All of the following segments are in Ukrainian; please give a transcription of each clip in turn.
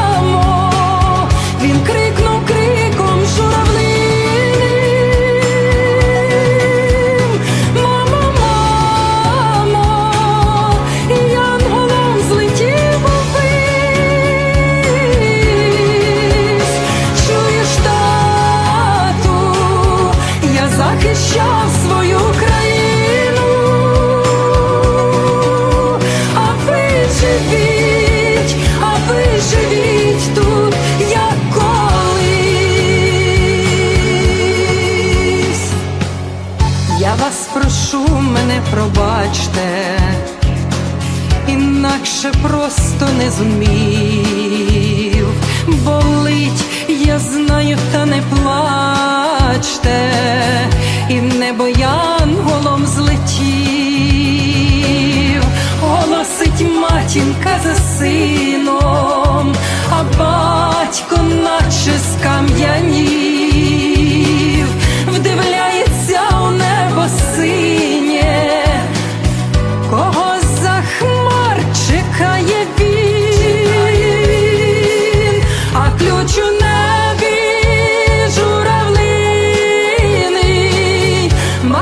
мамо, він крикнув криком журавлиним. Мамо, мамо, і янголом злетів увись. Чуєш, тату, я захищав свою країну, Я вас прошу, мене пробачте, інакше просто не зумів. Болить, я знаю, та не плачте, і небо янголом злетів, голосить матінка за сином,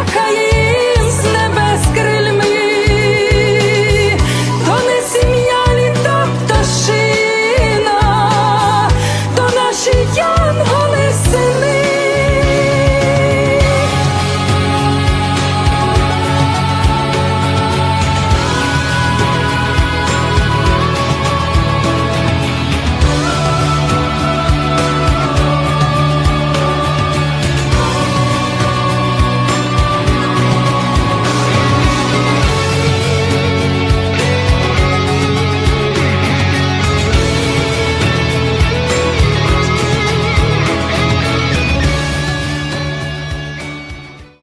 可以